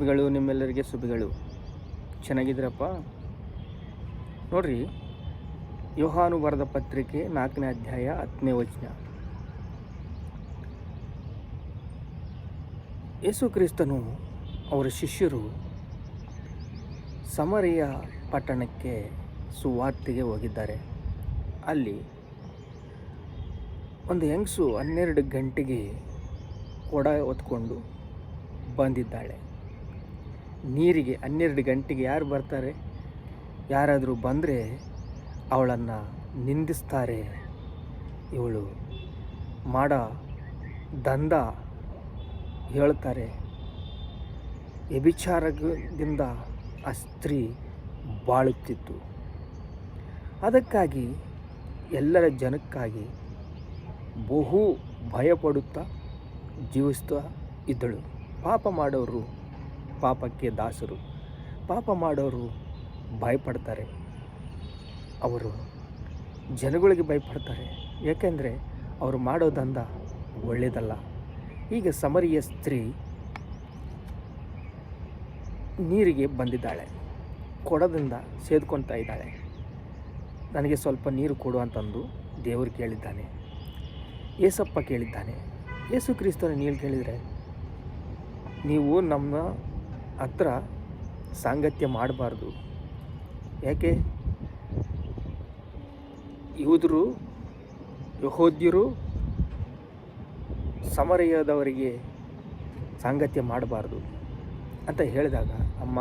ಶುಭಗಳು ನಿಮ್ಮೆಲ್ಲರಿಗೆ ಶುಭಗಳು. ಚೆನ್ನಾಗಿದ್ದೀರಪ್ಪ? ನೋಡ್ರಿ ಯೋಹಾನು ಬರೆದ ಪತ್ರಿಕೆ ನಾಲ್ಕನೇ ಅಧ್ಯಾಯ ಹತ್ತನೇ ವಚನ. ಯೇಸು ಕ್ರಿಸ್ತನು ಅವರ ಶಿಷ್ಯರು ಸಮರಿಯ ಪಟ್ಟಣಕ್ಕೆ ಸುವಾರ್ತೆಗೆ ಹೋಗಿದ್ದಾರೆ. ಅಲ್ಲಿ ಒಂದು ಹೆಂಗಸು ಹನ್ನೆರಡು ಗಂಟೆಗೆ ಕೊಡ ಹೊತ್ಕೊಂಡು ಬಂದಿದ್ದಾಳೆ. ನೀರಿಗೆ ಹನ್ನೆರಡು ಗಂಟೆಗೆ ಯಾರು ಬರ್ತಾರೆ? ಯಾರಾದರೂ ಬಂದರೆ ಅವಳನ್ನು ನಿಂದಿಸ್ತಾರೆ. ಇವಳು ಮಾಡ ದಂಧ ಹೇಳ್ತಾರೆ. ವ್ಯಭಿಚಾರದಿಂದ ಆ ಸ್ತ್ರೀ ಬಾಳುತ್ತಿತ್ತು. ಅದಕ್ಕಾಗಿ ಎಲ್ಲರ ಜನಕ್ಕಾಗಿ ಬಹು ಭಯಪಡುತ್ತಾ ಜೀವಿಸ್ತಾ ಇದ್ದಳು. ಪಾಪ ಮಾಡೋರು ಪಾಪಕ್ಕೆ ದಾಸರು. ಪಾಪ ಮಾಡೋರು ಭಯಪಡ್ತಾರೆ. ಅವರು ಜನಗಳಿಗೆ ಭಯಪಡ್ತಾರೆ. ಏಕೆಂದರೆ ಅವರು ಮಾಡೋದಂದ ಒಳ್ಳೆಯದಲ್ಲ ಈಗ ಸಮರಿಯ ಸ್ತ್ರೀ ನೀರಿಗೆ ಬಂದಿದ್ದಾಳೆ. ಕೊಡದಿಂದ ಸೇದ್ಕೊತಾ ಇದ್ದಾಳೆ. ನನಗೆ ಸ್ವಲ್ಪ ನೀರು ಕೊಡು ಅಂತಂದು ದೇವರು ಕೇಳಿದ್ದಾನೆ. ಏಸಪ್ಪ ಕೇಳಿದ್ದಾನೆ. ಯೇಸು ಕ್ರಿಸ್ತನ ನೀರು ಕೇಳಿದರೆ ನೀವು ನಮ್ಮ ಹತ್ರ ಸಾಂಗತ್ಯ ಮಾಡಬಾರ್ದು. ಯಾಕೆ? ಯೂದರು ಯಹೋದ್ಯರು ಸಮರಯದವರಿಗೆ ಸಾಂಗತ್ಯ ಮಾಡಬಾರ್ದು ಅಂತ ಹೇಳಿದಾಗ, ಅಮ್ಮ,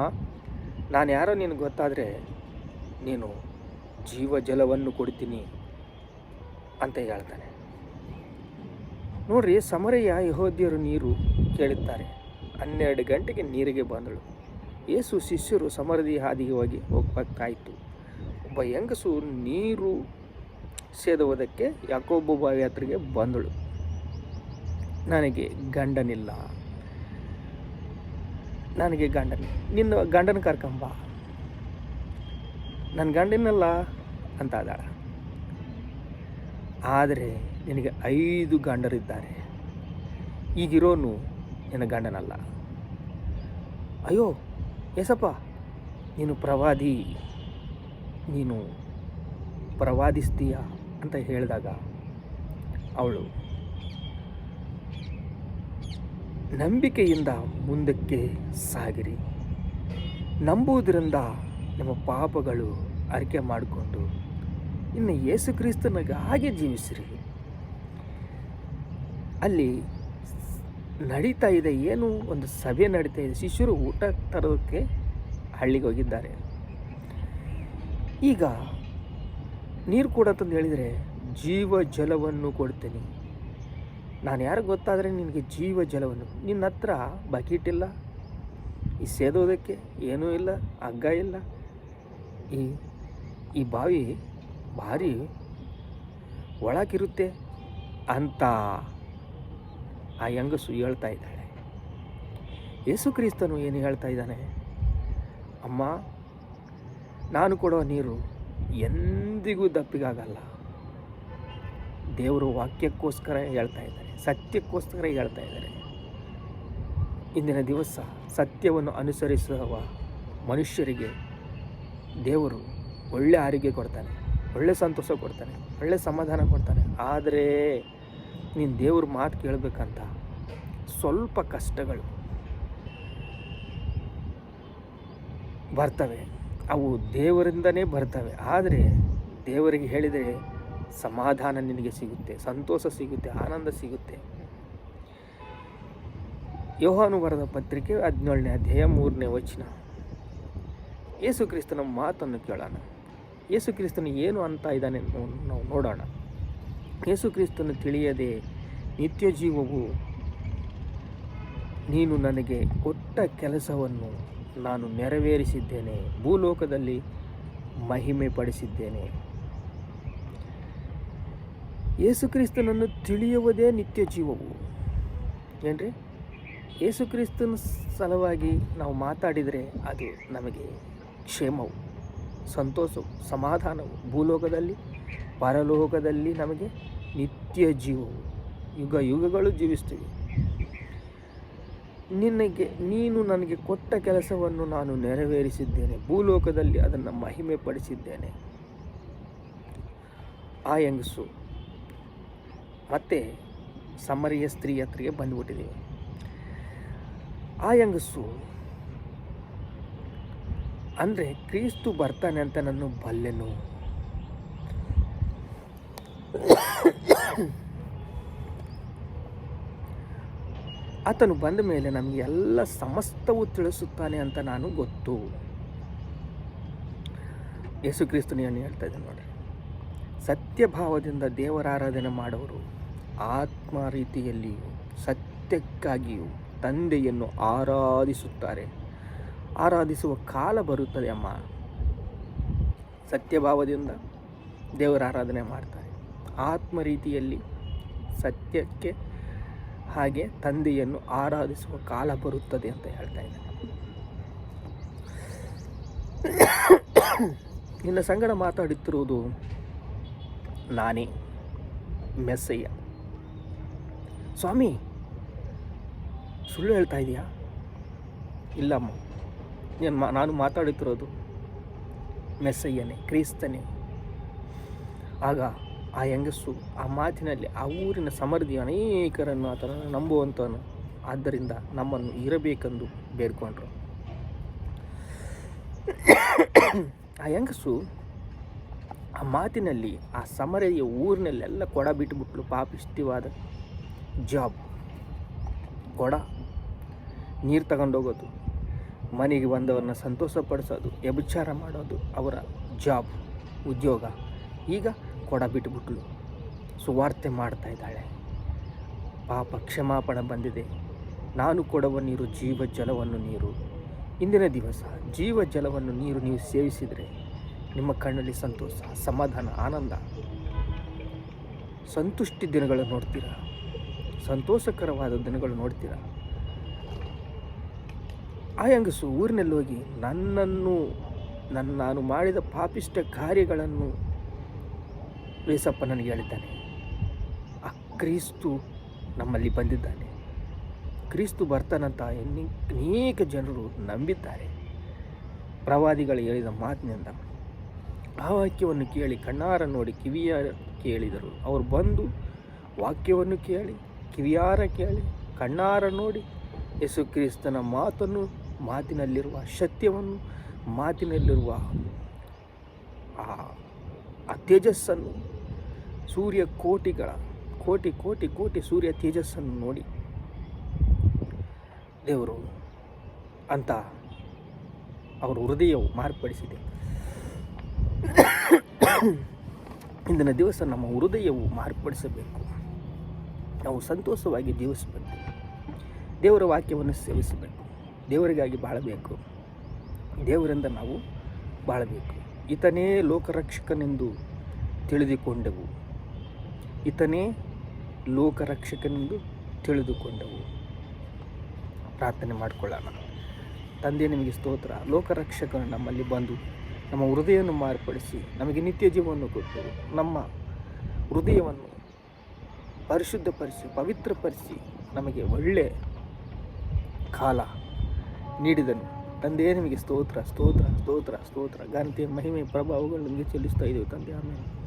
ನಾನು ಯಾರೋ ನಿನಗೆ ಗೊತ್ತಾದರೆ ನೀನು ಜೀವ ಜಲವನ್ನು ಕೊಡ್ತೀನಿ ಅಂತ ಹೇಳ್ತಾನೆ. ನೋಡ್ರಿ ಸಮರಯ್ಯ ಯಹೋದ್ಯರು ನೀರು ಕೇಳುತ್ತಾರೆ. ಹನ್ನೆರಡು ಗಂಟೆಗೆ ನೀರಿಗೆ ಬಂದಳು. ಏಸು ಶಿಷ್ಯರು ಸಮರದಿ ಹಾದಿಗೆ ಹೋಗಿ ಹೋಗ್ಬೇಕಾಯಿತು. ಒಬ್ಬ ಹೆಂಗಸು ನೀರು ಸೇದುವುದಕ್ಕೆ ಯಾಕೊಬ್ಬ ಬಾವಿ ಯಾತ್ರೆಗೆ ಬಂದಳು. ನನಗೆ ಗಂಡನಿಲ್ಲ. ನನಗೆ ಗಂಡನ, ನಿನ್ನ ಗಂಡನ ಕರ್ಕೊಂಬ ನನ್ನ ಗಂಡನಲ್ಲ ಅಂತ ಅದಾಳ ಆದರೆ ನಿನಗೆ ಐದು ಗಂಡರಿದ್ದಾರೆ. ಈಗಿರೋನು ನಿನ್ನ ಗಂಡನಲ್ಲ. ಅಯ್ಯೋ ಎಸಪ್ಪ ನೀನು ಪ್ರವಾದಿ. ನೀನು ಪ್ರವಾದಿಸ್ತೀಯ ಅಂತ ಹೇಳಿದಾಗ ಅವಳು ನಂಬಿಕೆಯಿಂದ ಮುಂದಕ್ಕೆ ಸಾಗಿರಿ. ನಂಬುವುದರಿಂದ ನಮ್ಮ ಪಾಪಗಳು ಅರಿಕೆ ಮಾಡಿಕೊಂಡು ಇನ್ನು ಯೇಸು ಕ್ರಿಸ್ತನಿಗೆ ಹಾಗೆ ಜೀವಿಸಿರಿ. ಅಲ್ಲಿ ನಡೀತಾ ಇದೆ, ಏನು ಒಂದು ಸಭೆ ನಡೀತಾ ಇದೆ. ಶಿಷ್ಯರು ಊಟ ತರೋದಕ್ಕೆ ಹಳ್ಳಿಗೆ ಹೋಗಿದ್ದಾರೆ. ಈಗ ನೀರು ಕೊಡತ್ತಂದು ಹೇಳಿದರೆ, ಜೀವ ಜಲವನ್ನು ಕೊಡ್ತೀನಿ. ನಾನು ಯಾರು ಗೊತ್ತಾದರೆ ನಿನಗೆ ಜೀವ ಜಲವನ್ನು. ನಿನ್ನ ಹತ್ರ ಬಕೆಟ್ ಈ ಸೇದೋದಕ್ಕೆ ಏನೂ ಇಲ್ಲ, ಹಗ್ಗ ಇಲ್ಲ. ಈ ಈ ಬಾವಿ ಭಾರಿ ಒಳಗಿರುತ್ತೆ ಅಂತ ಆ ಹೆಂಗಸು ಹೇಳ್ತಾ ಇದ್ದಾಳೆ. ಯೇಸು ಕ್ರಿಸ್ತನು ಏನು ಹೇಳ್ತಾ ಇದ್ದಾನೆ? ಅಮ್ಮ, ನಾನು ಕೊಡೋ ನೀರು ಎಂದಿಗೂ ದಪ್ಪಿಗಾಗಲ್ಲ. ದೇವರು ವಾಕ್ಯಕ್ಕೋಸ್ಕರ ಹೇಳ್ತಾ ಇದ್ದಾರೆ, ಸತ್ಯಕ್ಕೋಸ್ಕರ ಹೇಳ್ತಾ ಇದ್ದಾರೆ. ಇಂದಿನ ದಿವಸ ಸತ್ಯವನ್ನು ಅನುಸರಿಸುವ ಮನುಷ್ಯರಿಗೆ ದೇವರು ಒಳ್ಳೆ ಆರೋಗ್ಯ ಕೊಡ್ತಾನೆ, ಒಳ್ಳೆ ಸಂತೋಷ ಕೊಡ್ತಾನೆ, ಒಳ್ಳೆ ಸಮಾಧಾನ ಕೊಡ್ತಾನೆ. ಆದರೆ ನೀನು ದೇವ್ರ ಮಾತು ಕೇಳಬೇಕಂತ ಸ್ವಲ್ಪ ಕಷ್ಟಗಳು ಬರ್ತವೆ. ಅವು ದೇವರಿಂದನೇ ಬರ್ತವೆ. ಆದರೆ ದೇವರಿಗೆ ಹೇಳಿದರೆ ಸಮಾಧಾನ ನಿನಗೆ ಸಿಗುತ್ತೆ, ಸಂತೋಷ ಸಿಗುತ್ತೆ, ಆನಂದ ಸಿಗುತ್ತೆ. ಯೋಹಾನು ಬರೆದ ಪತ್ರಿಕೆ ಹದಿನೇಳನೇ ಅಧ್ಯಾಯ ಮೂರನೇ ವಚನ. ಯೇಸು ಕ್ರಿಸ್ತನ ಮಾತನ್ನು ಕೇಳೋಣ. ಯೇಸು ಕ್ರಿಸ್ತನು ಏನು ಅಂತ ಇದ್ದಾನೆ ನಾವು ನೋಡೋಣ. ಯೇಸು ಕ್ರಿಸ್ತನು ತಿಳಿಯದೆ ನಿತ್ಯ ಜೀವವು ನೀನು ನನಗೆ ಕೊಟ್ಟ ಕೆಲಸವನ್ನು ನಾನು ನೆರವೇರಿಸಿದ್ದೇನೆ. ಭೂಲೋಕದಲ್ಲಿ ಮಹಿಮೆ ಪಡಿಸಿದ್ದೇನೆ ಯೇಸು ಕ್ರಿಸ್ತನನ್ನು ತಿಳಿಯುವುದೇ ನಿತ್ಯ ಜೀವವು. ಏನ್ರಿ? ಯೇಸು ಕ್ರಿಸ್ತನ ಸಲುವಾಗಿ ನಾವು ಮಾತಾಡಿದರೆ ಅದು ನಮಗೆ ಕ್ಷೇಮವು, ಸಂತೋಷವು, ಸಮಾಧಾನವು. ಭೂಲೋಕದಲ್ಲಿ ಪರಲೋಕದಲ್ಲಿ ನಮಗೆ ನಿತ್ಯ ಜೀವವು, ಯುಗ ಯುಗಗಳು ಜೀವಿಸ್ತೀವಿ ನಿನಗೆ, ನೀನು ನನಗೆ ಕೊಟ್ಟ ಕೆಲಸವನ್ನು ನಾನು ನೆರವೇರಿಸಿದ್ದೇನೆ. ಭೂಲೋಕದಲ್ಲಿ ಅದನ್ನು ಮಹಿಮೆ ಪಡಿಸಿದ್ದೇನೆ ಆ ಹೆಂಗಸು ಮತ್ತೆ ಸಮರಿಯ ಸ್ತ್ರೀ ಹತ್ರಿಗೆ ಬಂದುಬಿಟ್ಟಿದ್ದೀವಿ ಆ ಹೆಂಗಸು, ಅಂದರೆ ಕ್ರೀಸ್ತು ಬರ್ತಾನೆ ಅಂತ ನಾನು ಬಲ್ಲೆನು? ಆತನು ಬಂದ ಮೇಲೆ ನಮಗೆ ಎಲ್ಲ ಸಮಸ್ತವು ತಿಳಿಸುತ್ತಾನೆ ಅಂತ ನಾನು ಗೊತ್ತು. ಯೇಸು ಕ್ರಿಸ್ತನಿಯನ್ನು ಹೇಳ್ತಾ ಇದ್ದಾನೆ ನೋಡಿ. ಸತ್ಯಭಾವದಿಂದ ದೇವರ ಆರಾಧನೆ ಮಾಡುವರು ಆತ್ಮ ರೀತಿಯಲ್ಲಿಯೂ ಸತ್ಯಕ್ಕಾಗಿಯೂ ತಂದೆಯನ್ನು ಆರಾಧಿಸುತ್ತಾರೆ. ಆರಾಧಿಸುವ ಕಾಲ ಬರುತ್ತದೆ ಅಮ್ಮ. ಸತ್ಯಭಾವದಿಂದ ದೇವರ ಆರಾಧನೆ ಮಾಡ್ತಾರೆ. ಆತ್ಮ ರೀತಿಯಲ್ಲಿ ಸತ್ಯಕ್ಕೆ ಹಾಗೆ ತಂದೆಯನ್ನು ಆರಾಧಿಸುವ ಕಾಲ ಬರುತ್ತದೆ ಅಂತ ಹೇಳ್ತಾ ಇದ್ದಾರೆ ನಿನ್ನ ಸಂಗಡ ಮಾತಾಡುತ್ತಿರುವುದು ನಾನೇ, ಮೆಸ್ಸಯ್ಯ. ಸ್ವಾಮಿ, ಸುಳ್ಳು ಹೇಳ್ತಾ ಇದೆಯಾ? ಇಲ್ಲಮ್ಮ ಮಾ, ನಾನು ಮಾತಾಡುತ್ತಿರೋದು ಮೆಸ್ಸಯ್ಯನೇ, ಕ್ರಿಸ್ತನೇ. ಆಗ ಆ ಹೆಂಗಸು, ಆ ಮಾತಿನಲ್ಲಿ, ಆ ಊರಿನ ಸಮೃದ್ಧಿ ಅನೇಕರನ್ನು ಆತನ ನಂಬುವಂಥವನು ಆದ್ದರಿಂದ ನಮ್ಮನ್ನು ಇರಬೇಕೆಂದು ಬೇಡ್ಕೊಂಡ್ರು. ಆ ಹೆಂಗಸು ಆ ಮಾತಿನಲ್ಲಿ, ಆ ಸಮರೆಯ ಊರಿನಲ್ಲೆಲ್ಲ ಕೊಡ ಬಿಟ್ಟುಬಿಟ್ಲು ಪಾಪಿಷ್ಟಿವಾದ ಜಾಬ್ ಕೊಡ, ನೀರು ತಗೊಂಡೋಗೋದು ಮನೆಗೆ ಬಂದವರನ್ನ ಸಂತೋಷಪಡಿಸೋದು ವ್ಯಭಿಚಾರ ಮಾಡೋದು, ಅವರ ಜಾಬ್ ಉದ್ಯೋಗ. ಈಗ ಕೊಡ ಬಿಟ್ಬಿಟ್ಲು. ಸುವಾರ್ತೆ ಮಾಡ್ತಾ ಇದ್ದಾಳೆ. ಪಾಪ ಕ್ಷಮಾಪಣ ಬಂದಿದೆ. ನಾನು ಕೊಡುವ ನೀರು ಜೀವ ಜಲವನ್ನು ನೀರು. ಇಂದಿನ ದಿವಸ ಜೀವ ಜಲವನ್ನು ನೀರು ನೀವು ಸೇವಿಸಿದರೆ ನಿಮ್ಮ ಕಣ್ಣಲ್ಲಿ ಸಂತೋಷ, ಸಮಾಧಾನ, ಆನಂದ. ಸಂತುಷ್ಟಿ ದಿನಗಳು ನೋಡ್ತೀರಾ? ಸಂತೋಷಕರವಾದ ದಿನಗಳು ನೋಡ್ತೀರಾ? ಆ ಹೆಂಗಸು ಊರಿನಲ್ಲಿ ಹೋಗಿ ನನ್ನನ್ನು, ನನ್ನ ನಾನು ಮಾಡಿದ ಪಾಪಿಷ್ಟ ಕಾರ್ಯಗಳನ್ನು ವೇಸಪ್ಪ ನನಗೆ ಹೇಳಿದ್ದಾನೆ, ಆ ಕ್ರೀಸ್ತು ನಮ್ಮಲ್ಲಿ ಬಂದಿದ್ದಾನೆ. ಕ್ರಿಸ್ತು ಬರ್ತಾನಂತ ಅನೇಕ ಜನರು ನಂಬಿದ್ದಾರೆ. ಪ್ರವಾದಿಗಳು ಹೇಳಿದ ಮಾತಿನಿಂದ. ಆ ವಾಕ್ಯವನ್ನು ಕೇಳಿ, ಕಣ್ಣಾರ ನೋಡಿ, ಕಿವಿಯಾರ ಕೇಳಿದರು. ಅವರು ಬಂದು ವಾಕ್ಯವನ್ನು ಕೇಳಿ, ಕಿವಿಯಾರ ಕೇಳಿ, ಕಣ್ಣಾರ ನೋಡಿ ಯೇಸು ಕ್ರಿಸ್ತನ ಮಾತನ್ನು, ಮಾತಿನಲ್ಲಿರುವ ಸತ್ಯವನ್ನು, ಮಾತಿನಲ್ಲಿರುವ ಆ ಆ ತೇಜಸ್ಸನ್ನು ಸೂರ್ಯ ಕೋಟಿಗಳ ಕೋಟಿ ಕೋಟಿ ಕೋಟಿ ಸೂರ್ಯ ತೇಜಸ್ಸನ್ನು ನೋಡಿ. ದೇವರು ಅಂತ ಅವರ ಹೃದಯವು ಮಾರ್ಪಡಿಸಿದೆ. ಇಂದಿನ ದಿವಸ ನಮ್ಮ ಹೃದಯವು ಮಾರ್ಪಡಿಸಬೇಕು. ನಾವು ಸಂತೋಷವಾಗಿ ಜೀವಿಸಬೇಕು. ದೇವರ ವಾಕ್ಯವನ್ನು ಸೇವಿಸಬೇಕು. ದೇವರಿಗಾಗಿ ಬಾಳಬೇಕು. ದೇವರಿಂದ ನಾವು ಬಾಳಬೇಕು. ಈತನೇ ಲೋಕರಕ್ಷಕನೆಂದು ತಿಳಿದುಕೊಂಡೆವು. ಈತನೇ ಲೋಕರಕ್ಷಕನೆಂದು ತಿಳಿದುಕೊಂಡೆವು. ಪ್ರಾರ್ಥನೆ ಮಾಡಿಕೊಳ್ಳೋಣ. ತಂದೆ, ನಿಮಗೆ ಸ್ತೋತ್ರ. ಲೋಕರಕ್ಷಕನು ನಮ್ಮಲ್ಲಿ ಬಂದು ನಮ್ಮ ಹೃದಯವನ್ನು ಮಾರ್ಪಡಿಸಿ ನಮಗೆ ನಿತ್ಯ ಜೀವವನ್ನು ಕೊಟ್ಟು ನಮ್ಮ ಹೃದಯವನ್ನು ಪರಿಶುದ್ಧಪಡಿಸಿ, ಪವಿತ್ರಪಡಿಸಿ ನಮಗೆ ಒಳ್ಳೆ ಕಾಲ ನೀಡಿದನು. ತಂದೆ ನಿಮಗೆ ಸ್ತೋತ್ರ ಸ್ತೋತ್ರ ಸ್ತೋತ್ರ ಸ್ತೋತ್ರ. ಗಾಂಧಿಯ ಮಹಿಮೆ ಪ್ರಭಾವಗಳು ನಿಮಗೆ ಚೆಲ್ಲಿಸ್ತಾ ಇದ್ದೇವೆ ತಂದೆ ಆಮೇಲೆ